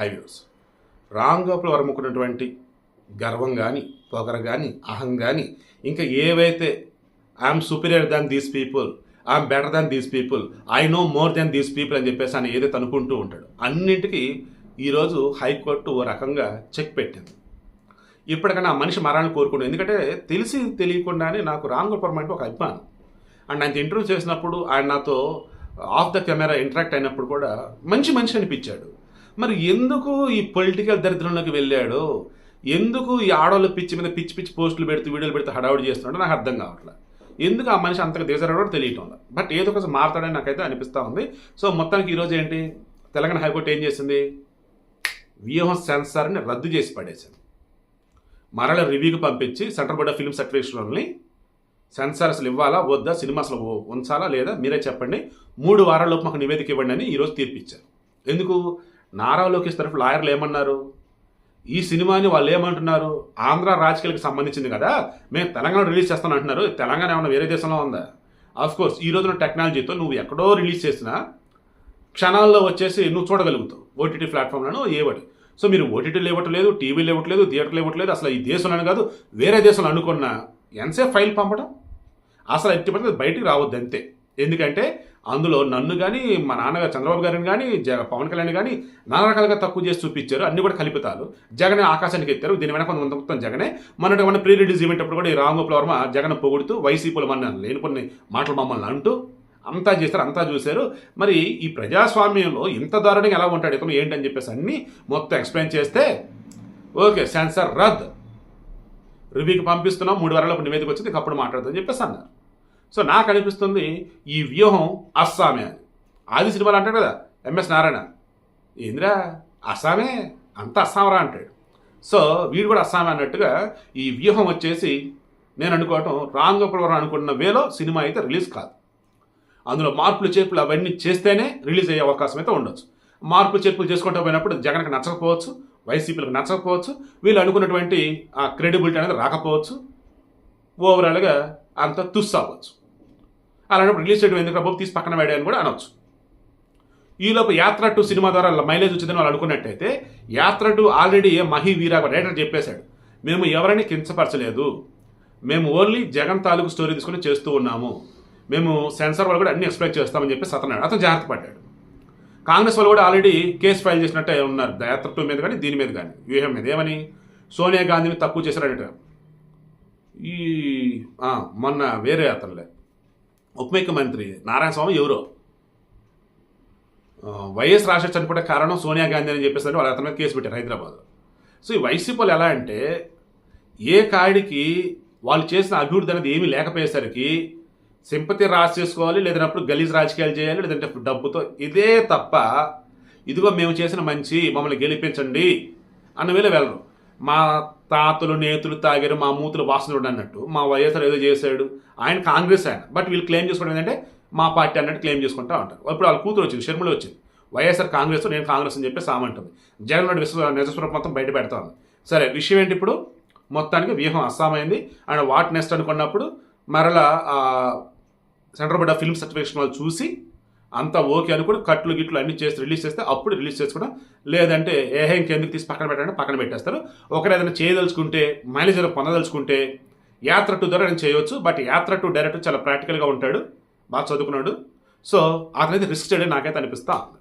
Highways wrong అప్పులు వరముకున్నటువంటి గర్వం కానీ పొగర కానీ అహం కానీ ఇంకా ఏవైతే I'm superior than these people I'm better than these people I know more than these people అని చెప్పేసి ఆయన ఏదైతే అనుకుంటూ ఉంటాడు అన్నింటికి ఈరోజు హైకోర్టు ఓ రకంగా చెక్ పెట్టింది. ఇప్పటికైనా ఆ మనిషి మరణాన్ని కోరుకున్నాడు. ఎందుకంటే తెలిసి తెలియకుండానే నాకు రామ్ గోపాల్ అంటే ఒక అభిమానం. అండ్ ఆయన ఇంటర్వ్యూ చేసినప్పుడు ఆయన నాతో ఆఫ్ ద కెమెరా ఇంటరాక్ట్ అయినప్పుడు కూడా మంచి మనిషి అనిపించాడు. మరి ఎందుకు ఈ పొలిటికల్ దరిద్రంలోకి వెళ్ళాడు? ఎందుకు ఈ ఆడవాళ్ళ పిచ్చి మీద పిచ్చి పిచ్చి పోస్టులు పెడుతూ వీడియోలు పెడుతూ హడావుడి చేస్తున్నాడో నాకు అర్థం కావట్లేదు ఎందుకు ఆ మనిషి అంతగా దిగజారో తెలియటం బట్ ఏదో ఒకసారి మారుతాడని నాకైతే అనిపిస్తూ ఉంది. సో మొత్తానికి ఈరోజు ఏంటి? తెలంగాణ హైకోర్టు ఏం చేసింది? వ్యూహం సెన్సార్ని రద్దు చేసి పడేసింది. మరల రివ్యూకి పంపించి సెంట్రల్ బోర్డ్ ఆఫ్ ఫిల్మ్ సర్టిఫికేషన్లని సెన్సార్ అసలు ఇవ్వాలా వద్దా సినిమా అసలు ఉంచాలా లేదా మీరే చెప్పండి. మూడు వారాల్లోపు మాకు నివేదిక ఇవ్వండి అని ఈరోజు తీర్పిచ్చారు. ఎందుకు? నారా లోకేష్ తరఫు లాయర్లు ఏమన్నారు? ఈ సినిమాని వాళ్ళు ఏమంటున్నారు? ఆంధ్ర రాజకీయాలకు సంబంధించింది కదా? మేము తెలంగాణ రిలీజ్ చేస్తాను అంటున్నారు. తెలంగాణ ఏమన్నా వేరే దేశంలో ఉందా? ఆఫ్ కోర్స్ ఈ రోజున టెక్నాలజీతో నువ్వు ఎక్కడో రిలీజ్ చేసినా క్షణాల్లో వచ్చేసి నువ్వు చూడగలుగుతావు. ఓటీటీ ప్లాట్ఫామ్లను ఏవటి సో మీరు ఓటీటీలు ఇవ్వట్లేదు టీవీలు ఇవ్వట్లేదు థియేటర్లు ఇవ్వట్లేదు అసలు ఈ దేశంలో కాదు వేరే దేశంలో అనుకున్న ఎంతసేపు ఫైల్ పంపడం అసలు ఎట్టి పడితే బయటికి రావద్దు అంతే ఎందుకంటే అందులో నన్ను కానీ మా నాన్నగారు చంద్రబాబు గారిని కానీ జగ పవన్ కళ్యాణ్ కానీ నానా రకాలుగా తక్కువ చేసి చూపించారు. అన్ని కూడా కలిపితాలు జగనే ఆకాశానికి ఎత్తారు. దీని వెనక కొంత మొత్తం జగనే. మొన్నటి మన ప్రీ రిలీజ్ ఈవెంట్ అప్పుడు కూడా ఈ రామ్ వర్మ జగన్ పొగుడుతూ వైసీపీలు మన లేని కొన్ని మాటలు మమ్మల్ని అంటూ అంతా చేశారు అంతా చూశారు. మరి ఈ ప్రజాస్వామ్యంలో ఇంత దారుణంగా ఎలా ఉంటాడు ఇతను ఏంటని చెప్పేసి అన్ని మొత్తం ఎక్స్ప్లెయిన్ చేస్తే ఓకే సెన్సార్ రద్దు రివ్యూకి పంపిస్తున్నాం మూడు వారాలకు నివేదిక వచ్చింది అప్పుడు మాట్లాడుతుందని చెప్పేసి అన్నారు. సో నాకు అనిపిస్తుంది ఈ వ్యూహం అస్సామే అని ఆది సినిమాలు అంటాడు కదా ఎంఎస్ నారాయణ. ఏందిరా అస్సామే? అంత అస్సాంరా అంటాడు. సో వీడు కూడా అస్సామే అన్నట్టుగా ఈ వ్యూహం వచ్చేసి నేను అనుకోవటం రామ్ గోపాల్ అనుకున్న వేలో సినిమా అయితే రిలీజ్ కాదు. అందులో మార్పులు చేర్పులు అవన్నీ చేస్తేనే రిలీజ్ అయ్యే అవకాశం అయితే ఉండొచ్చు. మార్పులు చేర్పులు చేసుకుంటూ పోయినప్పుడు జగన్కి నచ్చకపోవచ్చు వైసీపీలకు నచ్చకపోవచ్చు వీళ్ళు అనుకున్నటువంటి ఆ క్రెడిబిలిటీ అనేది రాకపోవచ్చు. ఓవరాల్గా అంత తుస్ అవ్వచ్చు. అలాంటప్పుడు రిలీజ్ చేయడం ఎందుకు బాబు? తీసి పక్కన వేయడానికి కూడా అనొచ్చు. ఈలోపు యాత్ర టు సినిమా ద్వారా మైలేజ్ వచ్చిందని వాళ్ళు అనుకున్నట్టయితే యాత్ర టు ఆల్రెడీ మహి వీరా రైటర్ చెప్పేశాడు. మేము ఎవరిని కించపరచలేదు. మేము ఓన్లీ జగన్ తాలూకు స్టోరీ తీసుకుని చేస్తూ ఉన్నాము. మేము సెన్సార్ వాళ్ళు కూడా అన్ని ఎక్స్ప్లెయిన్ చేస్తామని చెప్పి అతను అతను జాగ్రత్త పడ్డాడు. కాంగ్రెస్ వాళ్ళు కూడా ఆల్రెడీ కేసు ఫైల్ చేసినట్టే ఉన్నారు. యాత్ర టూ మీద కానీ దీని మీద కానీ వ్యూహం మీద. ఏమని? సోనియా గాంధీని తక్కువ చేశారట ఈ మొన్న వేరే అతనులే. ఉప ముఖ్యమంత్రి నారాయణ స్వామి ఎవరో వైఎస్ రాజశేఖర్ చనిపోయే కారణం సోనియా గాంధీ అని చెప్పేసి వాళ్ళు అతని మీద కేసు పెట్టారు హైదరాబాద్. సో ఈ వైసీపీ వాళ్ళు ఎలా అంటే ఏ కాడికి వాళ్ళు చేసిన అభివృద్ధి అనేది ఏమీ లేకపోయేసరికి సింపతి రాసి చేసుకోవాలి లేదన్నప్పుడు గలీజ్ రాజకీయాలు చేయాలి లేదంటే డబ్బుతో ఇదే తప్ప ఇదిగో మేము చేసిన మంచి మమ్మల్ని గెలిపించండి అన్న వేళ వెళ్ళరు. మా తాతలు నేతులు తాగారు మా మూతులు వాసనుడు అన్నట్టు. మా వైఎస్ఆర్ ఏదో చేశాడు. ఆయన కాంగ్రెస్ ఆయన. బట్ వీళ్ళు క్లెయిమ్ చేసుకోవడం ఏంటంటే మా పార్టీ అన్నట్టు క్లెయిమ్ చేసుకుంటా ఉంటారు. ఇప్పుడు వాళ్ళ కూతురు వచ్చింది షర్మిల వచ్చింది. వైఎస్ఆర్ కాంగ్రెస్ నేను కాంగ్రెస్ అని చెప్పి సామంటుంది. జగన్ రెడ్డి విశ్వ నిజస్వరూపం మొత్తం బయట పెడతా ఉంది. సరే విషయం ఏంటి ఇప్పుడు? మొత్తానికి వ్యూహం అస్సామైంది అండ్ వాట్ నెక్స్ట్ అనుకున్నప్పుడు మరలా centre central board of film certification వాళ్ళు చూసి అంతా ఓకే అనుకుని కట్లు గిట్లు అన్ని చేసి రిలీజ్ చేస్తే అప్పుడు రిలీజ్ చేసుకోవడం లేదంటే ఏహే ఇంకెందుకు తీసి పక్కన పెట్టాలంటే పక్కన పెట్టేస్తారు. ఒకరు ఏదైనా చేయదలుచుకుంటే మైలేజ్ ఏదైనా పొందదలుచుకుంటే యాత్ర టు ద్వారా నేను చేయవచ్చు బట్ యాత్ర టు డైరెక్టర్ చాలా ప్రాక్టికల్గా ఉంటాడు బాగా చదువుకున్నాడు. సో అతనైతే రిస్క్ చేయడం నాకైతే అనిపిస్తా ఉంది.